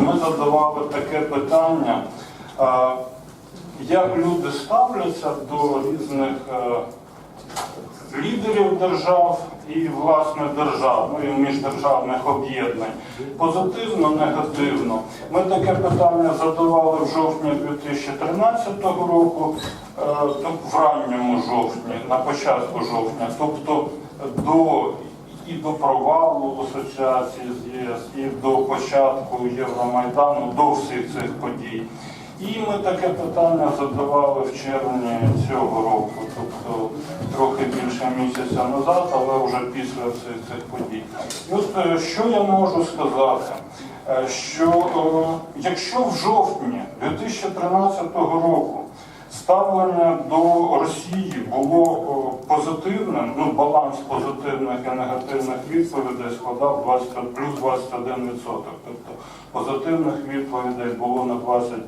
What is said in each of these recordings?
Ми задавали таке питання, як люди ставляться до різних е, лідерів держав і власне держав, ну і міждержавних об'єднань. Позитивно, негативно. Ми таке питання задавали в жовтні 2013 року, е, в ранньому жовтні, на початку жовтня, тобто до і до провалу асоціації з ЄС, і до початку Євромайдану, до всіх цих подій. І ми таке питання задавали в червні цього року, тобто трохи більше місяця назад, але вже після всіх цих подій. І от е, що я можу сказати? Е, Що е, якщо в жовтні 2013 року ставлення до Росії було позитивним, ну баланс позитивних і негативних відповідей складав 20, плюс 21%. Тобто позитивних відповідей було на 20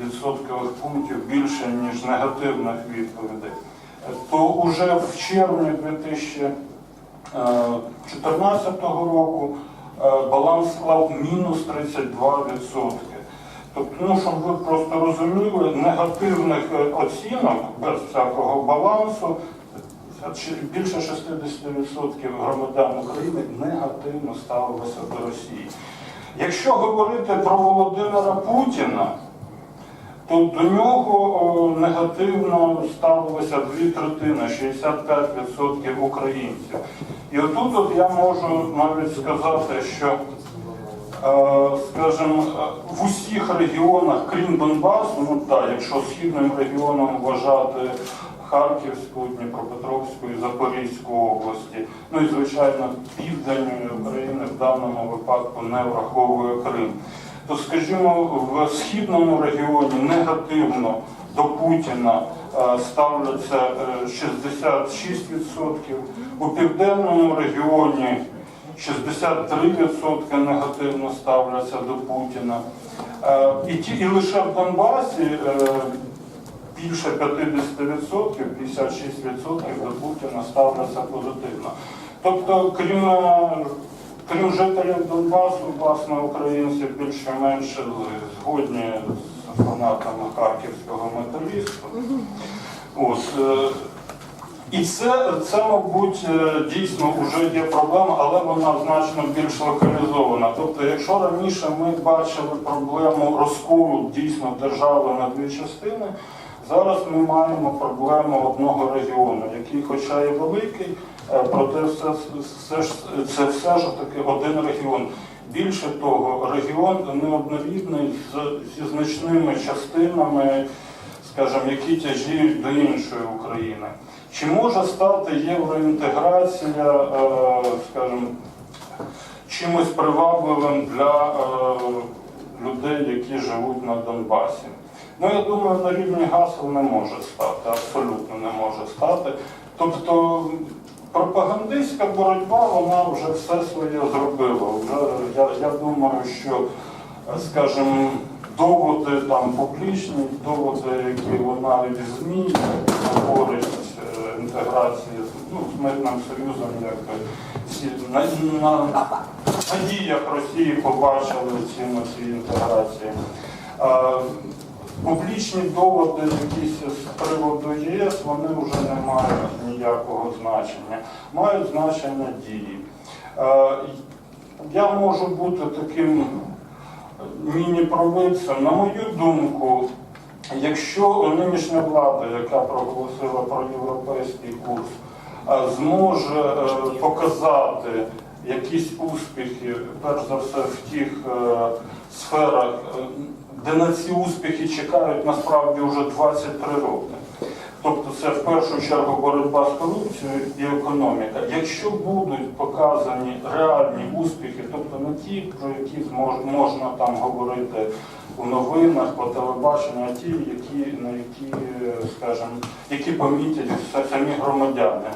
відсоткових пунктів більше, ніж негативних відповідей. Е, То уже в червні 2014 року е, баланс склав мінус 32%. Ну, щоб ви просто розуміли, негативних е, оцінок без всякого балансу більше 60% громадян України негативно ставилося до Росії. Якщо говорити про Володимира Путіна, то до нього негативно ставилося дві третини, 65% українців. І отут от я можу навіть сказати, що скажімо, е, в усіх регіонах, крім Донбасу, ну так, якщо східним регіоном вважати Харківську, Дніпропетровську і Запорізьку області, ну і звичайно південної України в даному випадку не враховує Крим. То, скажімо, в східному регіоні негативно до Путіна е, ставляться е, 66%, у південному регіоні 63% негативно ставляться до Путіна. Е, І, ті, і лише в Донбасі е, більше 50%, 56% до Путіна ставляться позитивно. Тобто, крім, е, крім жителів Донбасу, власне, українці більше-менше згодні з фанатами харківського металісту. Ось, е, і це, це, мабуть, е, дійсно вже є проблема, але вона значно більш локалізована. Тобто, якщо раніше ми бачили проблему розколу дійсно держави на дві частини, зараз ми маємо проблему одного регіону, який, хоча і великий, е, проте все, все ж це все ж таки один регіон. Більше того, регіон неоднорідний з, зі значними частинами скажімо, які тяжіють до іншої України. Чи може стати євроінтеграція, е, скажімо, чимось привабливим для е, людей, які живуть на Донбасі? Ну, я думаю, на рівні гасел не може стати, абсолютно не може стати. Тобто пропагандистська боротьба, вона вже все своє зробила. Вже, я, я думаю, що, скажімо, доводи там публічні, доводи, які вона і в ЗМІ говорить е, інтеграції ну, з мирним союзом, всі на, на, на діях Росії побачили ціну цієї інтеграції. А, Публічні доводи якісь з приводу ЄС, вони вже не мають ніякого значення. Мають значення дії. Е, Я можу бути таким міні-провидцем. На мою думку, якщо нинішня влада, яка проголосила про європейський курс, е, зможе е, показати якісь успіхи, перш за все, в тих е, сферах, де на ці успіхи чекають насправді вже 23 роки. Тобто це в першу чергу боротьба з корупцією і економіка. Якщо будуть показані реальні успіхи, тобто не ті, про які можна там говорити у новинах, по телебаченню, а ті, які, на які, скажімо, які помітять самі громадяни,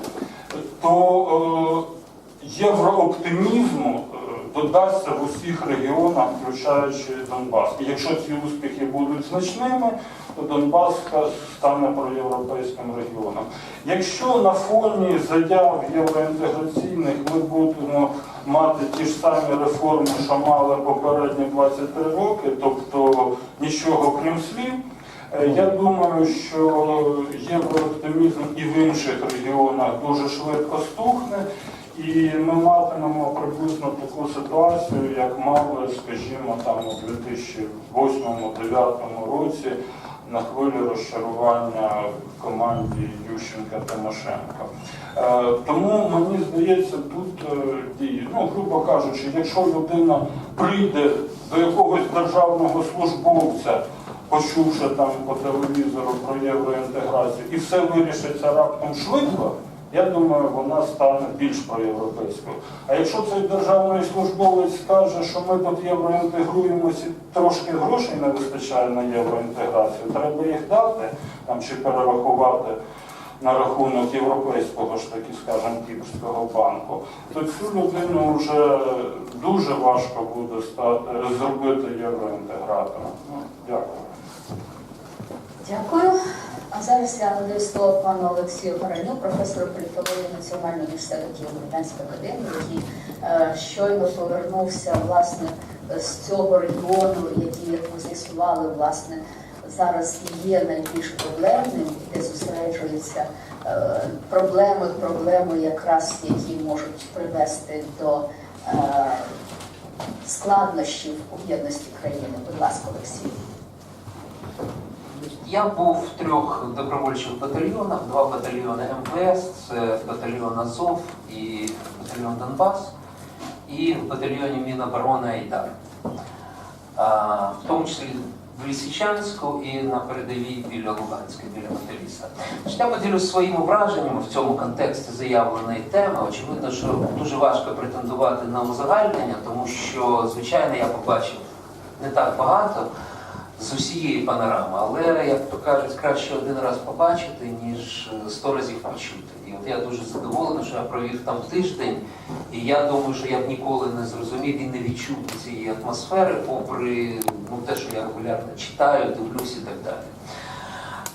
то е, єврооптимізму додасться в усіх регіонах, включаючи Донбас. І якщо ці успіхи будуть значними, то Донбас стане проєвропейським регіоном. Якщо на фоні заяв євроінтеграційних ми будемо мати ті ж самі реформи, що мали попередні 23 роки, тобто нічого крім слів. Е, Я думаю, що єврооптимізм і в інших регіонах дуже швидко стухне, і ми матимемо приблизно таку ситуацію, як мали, скажімо, там у 2008-2009 році на хвилі розчарування команді Ющенка Тимошенка. Е, Тому мені здається, тут е, діє. Ну, грубо кажучи, якщо людина прийде до якогось державного службовця, почувши там по телевізору про євроінтеграцію, і все вирішиться раптом швидко, я думаю, вона стане більш проєвропейською. А якщо цей державний службовець скаже, що ми тут євроінтегруємося, трошки грошей не вистачає на євроінтеграцію, треба їх дати там, чи перерахувати на рахунок європейського ж таки, скажімо, Кіпрського банку, то цю людину вже дуже важко буде стати, зробити євроінтегратором. Ну, дякую. Дякую. А зараз я надаю слово пану Олексію Бараню, професору політології Національного університету Києво-Британської академії, який е, щойно повернувся власне з цього регіону, який, як ми з'ясували, власне зараз є найбільш проблемним, де зосереджуються е, проблеми, проблеми, якраз які можуть привести до е, складнощів у єдності країни. Будь ласка, Олексій. Я був в трьох добровольчих батальйонах, два батальйони МВС, це батальйон Азов і батальйон Донбас, і в батальйоні Міноборони Айдар. В тому числі в Лисичанську і на передовій біля Луганська, біля Металіста. Я поділюсь своїми враженнями в цьому контексті заявленої теми. Очевидно, що дуже важко претендувати на узагальнення, тому що, звичайно, я побачив не так багато з усієї панорами, але, як то кажуть, краще один раз побачити, ніж е, сто разів почути. І от я дуже задоволений, що я провів там тиждень, і я думаю, що я б ніколи не зрозумів і не відчув цієї атмосфери, попри ну, те, що я регулярно читаю, дивлюсь і так далі.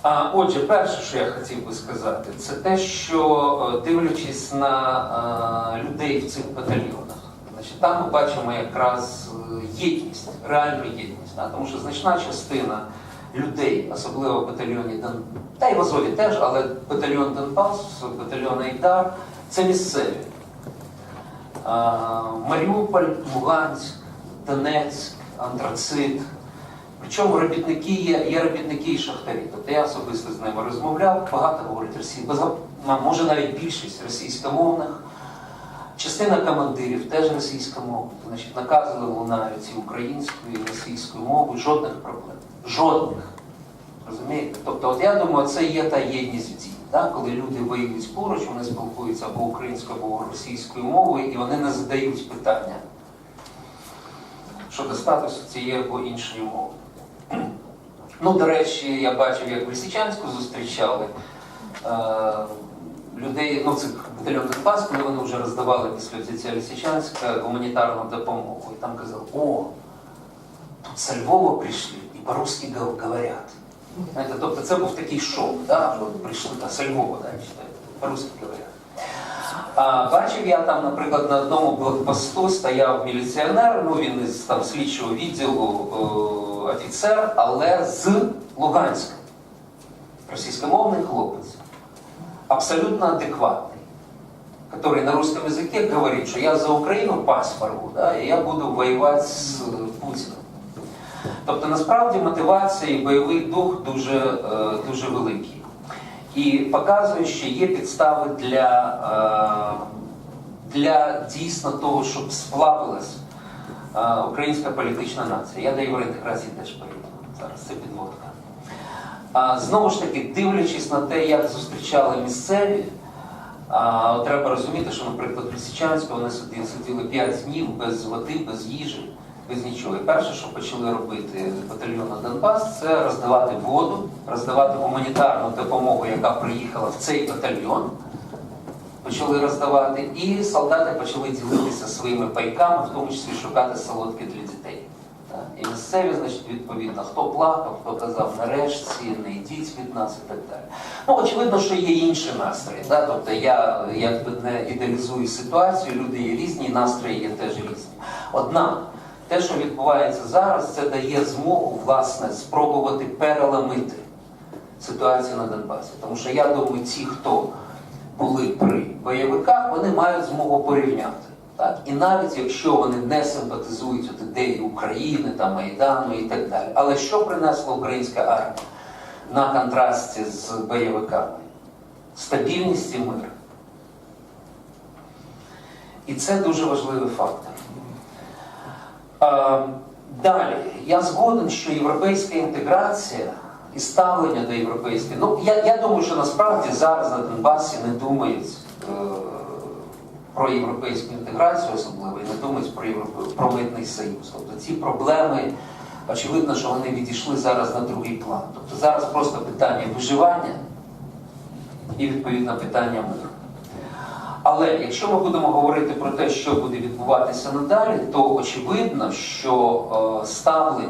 А, отже, перше, що я хотів би сказати, це те, що е, дивлячись на е, людей в цих батальйонах, значить, там ми бачимо якраз е, єдність, реальну єдність. Да? Тому що значна частина людей, особливо в батальйоні Дон... та й в Азові теж, але батальйон Донбас, батальйон Айдар це місцеві. А, Маріуполь, Луганськ, Донецьк, Антрацит. Причому робітники є, є робітники і шахтарі. Тобто я особисто з ними розмовляв, багато говорять російською, може навіть більшість російськомовних. Частина командирів теж російськомовних. Значить, накази лунають і українською, і російською мовою, жодних проблем. Жодних. Розумієте? Тобто, от я думаю, це є та єдність в дії. Да? Коли люди воюють поруч, вони спілкуються або українською, або російською мовою, і вони не задають питання щодо статусу цієї або іншої мови. Ну, до речі, я бачив, як в Лисичанську зустрічали е, людей, ну це батальйон Донбас, коли вони вже роздавали після взяття Лисичанська гуманітарну допомогу. І там казали, о, тут со Львова прийшли і по-русски гов- говорять. Тобто це був такий шок, да? от прийшли та, со Львова, да, по-русски говорять. Бачив я там, наприклад, на одному блокпосту стояв міліціонер, ну він із там слідчого відділу е, офіцер, але з Луганська. Російськомовний хлопець. Абсолютно адекватний. Который на русском языке говорит, что я за Україну пас порву, да, і я буду воювати з е, Путіним. Тобто насправді мотивація і бойовий дух дуже, е, дуже великий. І показує, що є підстави для, е, для дійсно того, щоб сплавилась е, українська політична нація. Я до євроінтеграції теж перейду. Зараз це підводка. А, знову ж таки, дивлячись на те, як зустрічали місцеві, треба розуміти, що, наприклад, Лисичанську вони сиділи, сиділи 5 днів без води, без їжі, без нічого. І перше, що почали робити батальйони Донбас, це роздавати воду, роздавати гуманітарну допомогу, яка приїхала в цей батальйон. Почали роздавати, і солдати почали ділитися своїми пайками, в тому числі шукати солодкі для дітей. І місцеві, значить, відповідно, хто плакав, хто казав нарешті, не йдіть від нас і так далі. Ну, очевидно, що є інші настрої. Да? Тобто я якби не ідеалізую ситуацію, люди є різні, настрої є теж різні. Однак, те, що відбувається зараз, це дає змогу, власне, спробувати переламити ситуацію на Донбасі. Тому що я думаю, ті, хто були при бойовиках, вони мають змогу порівняти. Так? І навіть якщо вони не симпатизують от ідеї України, там, Майдану і так далі. Але що принесла українська армія на контрасті з бойовиками? Стабільність і мир. І це дуже важливий фактор. Е, Далі, я згоден, що європейська інтеграція і ставлення до європейської. Ну, я, я думаю, що насправді зараз на Донбасі не думають е, про європейську інтеграцію особливо і не думають про, Європе- про митний союз. Тобто ці проблеми, очевидно, що вони відійшли зараз на другий план. Тобто зараз просто питання виживання і відповідно питання миру. Але якщо ми будемо говорити про те, що буде відбуватися надалі, то очевидно, що е, ставлення